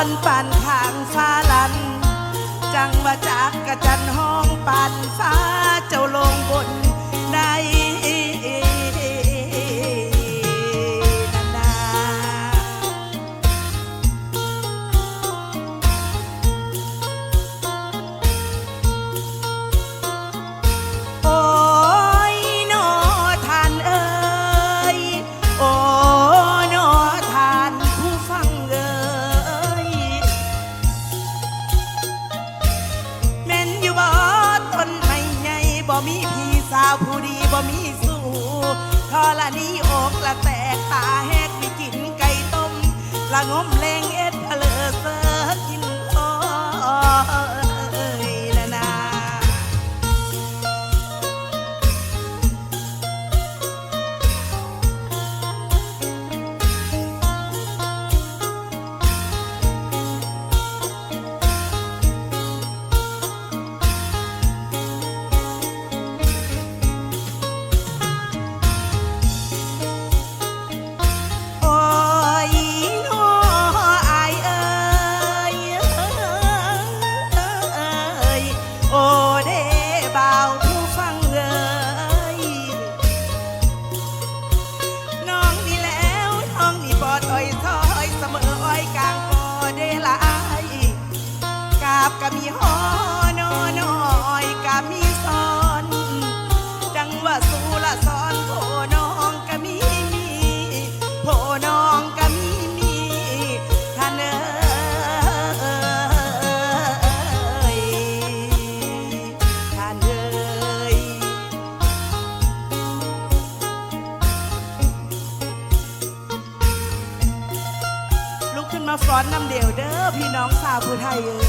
อนป่นทางฟ้าลัน จังว่าจากกระจันห้องป่นฟ้า อพี่น้องสาวผู้ไทยเอ้ย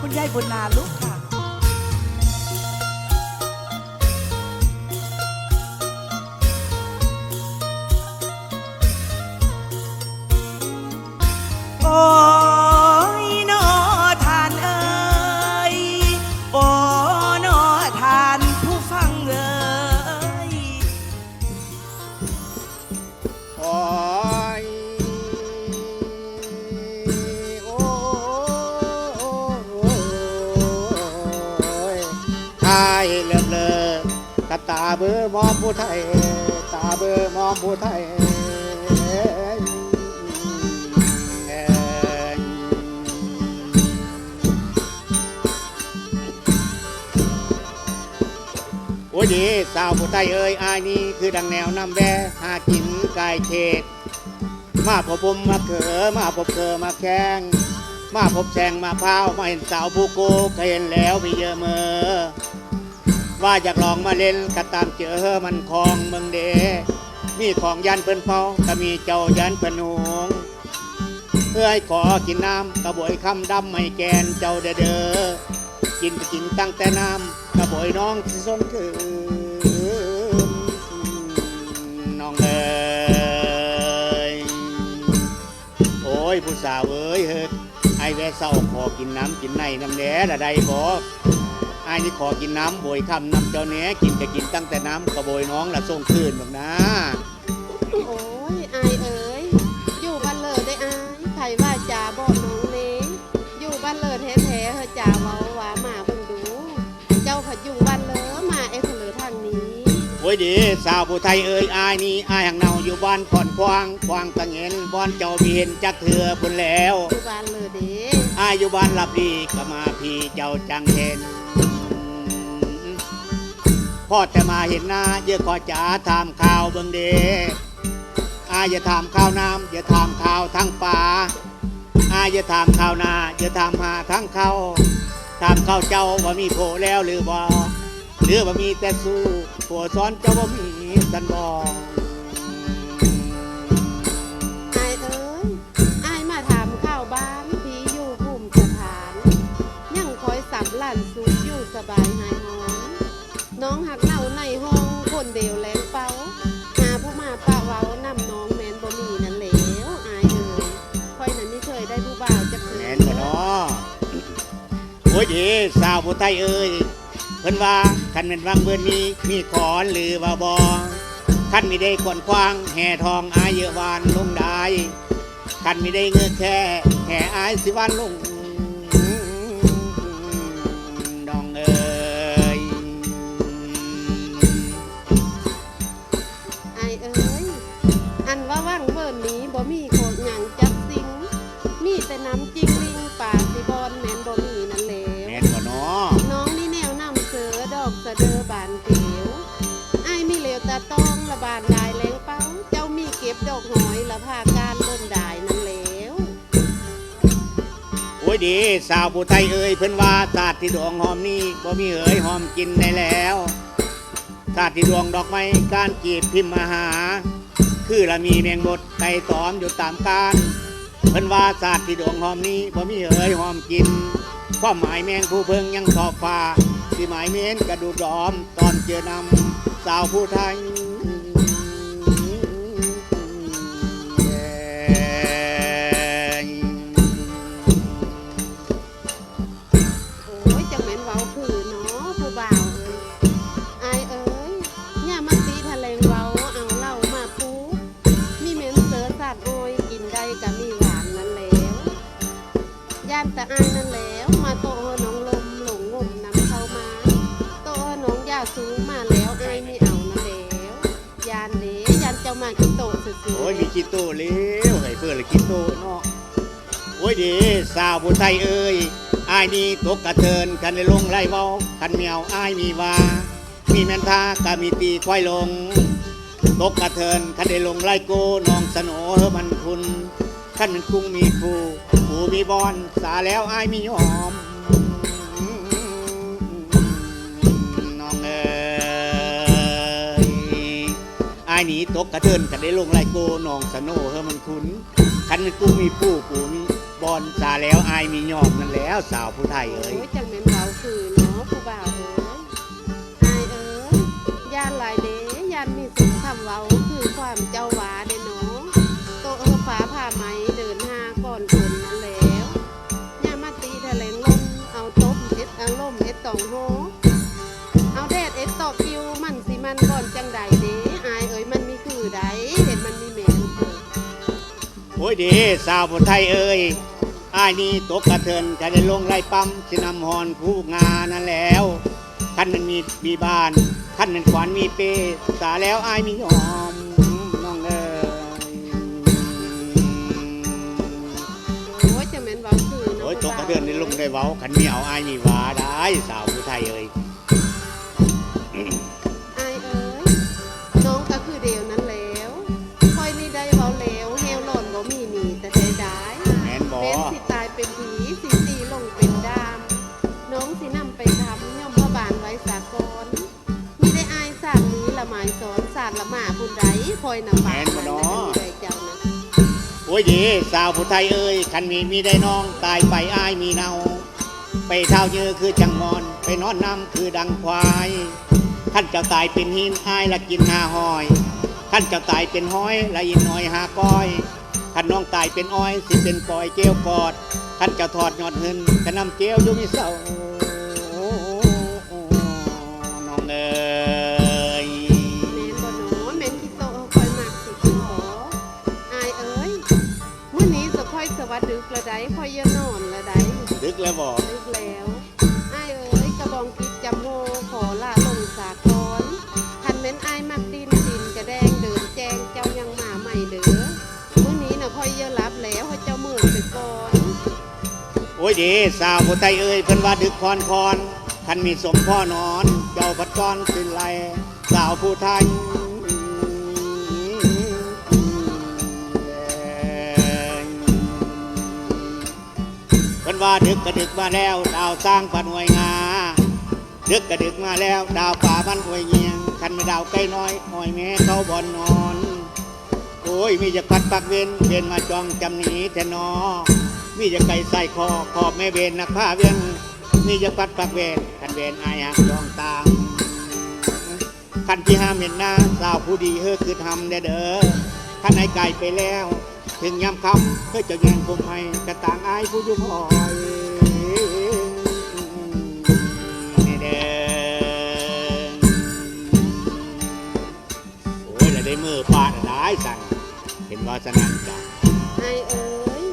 คุณยายบุญนาลุกค่ะ เบือมองผู้ไทย ตาเบือมองผู้ไทยโอ้ยสาวผู้ไทยเอ้ยอายนี่คือดังแนวนำแวหากินกายเขตมาพบผมมาเขอมาพบเขอมาแข้งมาพบแชงมาพร้าวมาเห็นสาวผู้โกเคยเห็นแล้วมีเยอะเมอ ว่าอยากลองมาเล่นก็ตามเจอมันคลองเมืองเด มีของยันเพิ่นเฝ้าก็มีเจ้ายันเพิ่นหงเพื่อให้ขอกินน้ำกระบวยคำดำไม่แกนเจ้าเด้อเด้อกินก็กินตั้งแต่น้ำกระบวยน้องสิส่งคืนน้องเอ้ยโอ้ยผู้สาวเอ้ยเฮ็ดไอ้แวะเศร้าขอกินน้ำกินในน้ำแหน่ละใดบอก ไอ้นี่ขอกินน้ำโบยคำน้ำเจ้าแหน่กินก็กินตั้งแต่น้ำกระโบยน้องละส่งคืนบอกนะ โอ้ยอายเอ๋ยอยู่บ้านเลิศได้อายไผว่าจ่าบอกน้องเล้อยู่บ้านเลิศแท้ๆเฮอจ่าเว้าว่ามาเบิ่งดู เจ้าผัดอยู่บ้านเลอมาเอเพลอทางนี้ โอ้ยดีสาวผู้ไทยเอ้ยอายนี่อายหังเนาอยู่บ้านก่อนควางควางตะเงินบ้านเจ้ามีเห็นจักเถื่อพุ่นแล้วอยู่บ้านเลอเด้อายอยู่บ้านหลับดีก็มาพี่เจ้าจังเห็น พ่อแต่มาเห็นหน้าเยอะขอจ๋าถามข่าวเบิ่งเดอาอย่าถามข่าวน้ำอย่าถามข่าวทั้งป่าอาอย่าถามข่าวนาอย่าถามหาทั้งเขาถามข้าวเจ้าว่ามีโผแล้วหรือบ่หรือว่ามีแต่สู้ผัวซ้อนเจ้าว่ามีสันบองอเอ๋ยอมาถามข้าวบ้านพี่อยู่ภูมิสถาน ยังคอยสำลันสุขอยู่สบายหายห น้องหักเน่าในห้องคนเดียวแรงเป้าหาผู้มาป้าเว้านำน้องแมนบ่มีนั่นแล้วอายเอ๋ยคอยนั้นไม่เคยได้ผู้บ่าวจะเคยแมนบ่เนาะโอ้ยดีสาวผู้ไทยเอ้ยเพิ่นว่าคันเป็นวังเบิ่นนี้มีขอนหรือว่าบ่คันมีได้ขอนควางแห่ทองอายเยอะวานลงได้กันไม่ได้เงือแค่แห่อายสิวันลง โอ้ยดีสาวผู้ไทยเอ่ยเพิ่นว่าศาสตร์ที่ดวงหอมนี้บ่มีเอ่ยหอมกินได้แล้วศาสตร์ที่ดวงดอกไม้การจีบพิมพ์มาหา คือละมีแมงบดไก่ตอมอยู่ตามการเพิ่นว่าศาสตร์ที่ดวงหอมนี้บ่มีเอ่ยหอมกินความหมายแมงผู้เพิงยังสอบฟ้าที่หมายเม้นกระดูกดอมตอนเจอนำสาวผู้ไทยาวผู้ไทยเอ้ยอายนี่ตกกระเทินคันได้ลงไล่เว้าคันเมียวอายมีว่ามีแมนทาก็มีตีควายลง ตกกระเทินคันได้ลงไล่โกน้องสโนเฮมันคุณคันมันกุ้งมีผู้ผู้มีบอนสาแล้วอายมีหอมน้องเอ้ยอายหนีตกกระเทินกันได้ลงไล่โกนองสโนเฮมันคุ้นคันมันกูมีผู้กูมี บอลสาแล้วอายมียอมนั่นแล้วสาวผู้ไทยเอ้ย โอ้ยจังแม่นเว้าคือเนาะผู้บ่าวเอ้ยอายเอ้ยย่านหลายเด้ย่านมีสิ่งคำเว้าคือความเจ้าหวาเด้เนาะโตเออฟ้าผ่าไหมเดินหาก่อนคนนั่นแล้วย่ามาตีแถลงลมเอาตบเอ็ดเอาลมเอ็ดตองโฮเอาแดดเอ็ดตอกคิวมันสิมันก่อนจังใดเด้อายเอ้ยมันมีคือใดเห็นมันมีแม่นเด้อโอ้ยดีสาวผู้ไทยเอ้ย อายนี่ตกกระเทินกันได้ลงไล่ปั๊มสินำฮอนผู้งานนั่นแล้วคันมันมีมีบ้านคันมันขวานมีเปสาแล้วอายมียอมน้องเอ้ยโอ้ยจังแม่นเว้าคือเนาะโอ้ยตผู้กกบ่าระวเทินได้ลงได้เว้าคันมีเอาอายมีว่าได้สาวผู้ไทยเอ้ย สอนสาดละหมาบุญไดคอยนำบาแม่นบ่เนาะได้เจ้านะโอ้ยดีสาวผู้ไทยเอ้ยคันมีมีได้น้องตายไปอายมีเนาไปเท่าเยอะคือจังมอน ไปนอนน้ำคือดังควายขั้นเจ้าตายเป็นหินอายละกินหาหอยขั้นเจ้าตายเป็นห้อยละอินน้อยหาก้อยขั้นน้องตายเป็นอ้อยสิเป็นปล่อยเกลียวกอดขั้นเจ้าถอดยอดหึนขนำเกลียวอยู่มีเศร้า ดึกละไดค่อยอย่านอนละไดดึกแล้วบอกลึกแล้วไอ้ายเอ้ยกระบองกิบจำโฮขอละลงสากรคันเม้นไอ้ายมักดินดินกระแดงเดินแจงเจ้ายังมาใหม่เด้อมื้อนี้น่ะค่อยเยอะรับแล้วให้เจ้าเมื่อไปก่อนโอ้ยดีสาวผู้ไทยเอ้ยเพิ่นว่าดึกคอนคอนคันมีสมพ่อนอน เจ้าพัดก้อนสินไหลสาวผู้ไทย ดึกกระดึกมาแล้ว ดาวสร้างปันหวยงาดึกกระดึกมาแล้ว ดาวป่ามันหวยเงียงคันไม่ดาวใกล้น้อยหอยแม่เขาบอนนอน โอ้ยมีจะปัดปักเวนเวนมาจองจำหนีแทนอมีจะไก่ใส่คอขอบแม่เวนนักผ้าเวนมีจะปัดปักเวนคันเวนอายหักจองตามคันที่ห้ามเห็นหน้าสาวผู้ดีเฮ้อคือทำเด้อเด้อคันไอ้ไก่ไปแล้วถึงยามคำเฮ้อจะแย่งคมให้กระต่างอายผู้ยุพอยนี่เด้อโอ้ยแล้วได้มือปาดได้สั่งเห็นว่าสนั่นจ้ะไอเอ๋ย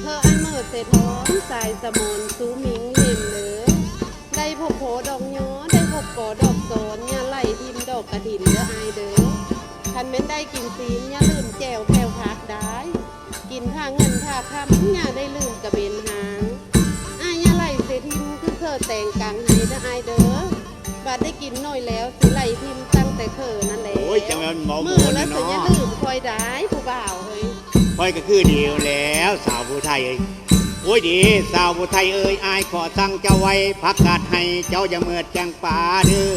เธอไอายเมื่อเสร็จหอมสายสมนสูมิงเห็นเหลือได้พบโผดอกย้อได้พบกอดอกโซนอย่าไหลทิมดอกกระถินเด้อไอายเด้อคันเม้นได้กินซีนาคำอย่าได้ลืมกระเบนหางอายอย่าไหลเสียทิมคือเธอแต่งกังให้เด้อไอายเด้อบาดได้กินน้อยแล้วสิไหลทิมตั้งแต่เธอนั่นแหละโอ้ยจังแม่นเมาโมมือแล้นะวสิอย่าเนาะลืมคอยได้ผู้บ่าวเฮ้ยคอยก็คือเดียวแล้วสาวผู้ไทยเอ้ยโอ้ยดี สาวผู้ไทยเอ้ยอายขอสั่งเจ้าไว้พักกาดให้เจ้าอย่าเมิดแจงป่าเด้อ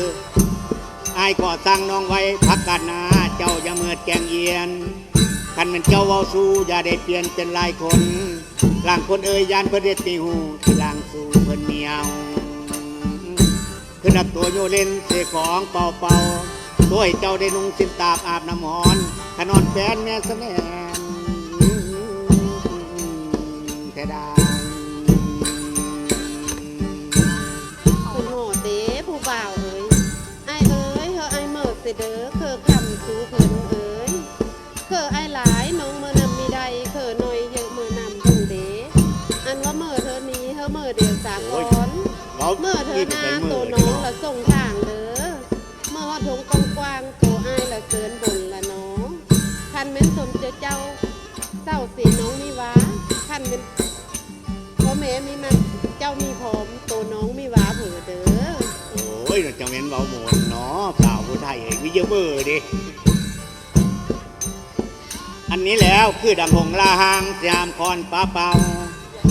อายขอสั่งน้องไว้พักกาดนาเจ้าอย่าเมิดแจงเอียน คันเป็นเจ้าเว้าสู้อย่าได้เปลี่ยนเป็นลายคนล่างคนเอ้ยยานเพื่อเด็ดตีหูที่ล่างสู่เพิ่อนเมียวคือนับตัวโยเล่นเสของเป่าเป่าตัวให้เจ้าได้นุ่งสินตาบอาบน้ำหอนขนอนแฟนแม่สแนนแต่ด้คุณโหดเด้ผู้บ่าวเอ้ยไอเอ้ยเฮอไอเมิดสิเด้อเคอคำสูเพิ่อ เมื่อเธอหน้ามืตัวน้องละส่งทางเด้อเมื่อฮอดทงกองกว้างตัวอายละเกินบนละน้องคันเม้นสมเจ้าเจ้าเศร้าสีน้องมีหวาคันเม้นพ่อแม่มีมันเจ้ามีพร้อมตัวน้องมีหวาเผือเด้อโอ้ยจังเว้นเบาหมดเนาะสาวผู้ไทยเอ้ยมีเยอะมือดิอันนี้แล้วคือดังหงลาหางสยามคอนป้าเป่า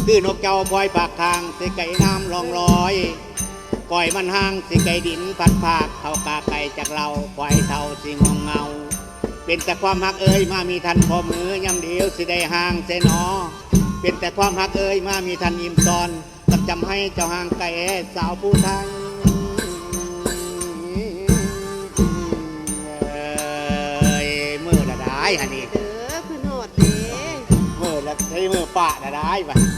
คือนกเจ้าพลอยปากทางเสิไก่น้ำลองลอย ก่อยมันห่างสิไก่ดินพัดภาคเขากาไก่จากเราควายเท่าสิงองเงา เป็นแต่ความหักเอ่ยมามีทันพอมือยำเดียวสิได้ห่างเสนอ เป็นแต่ความหักเอ่ยมามีทันอิ่มซอนตักจำให้เจ้าห่างไก่สาวผู้ไทยเอ้ยมือละได้ฮะนี่เด้อขึ้นหอดเด้มือละใช้มือปะละได้ปะเ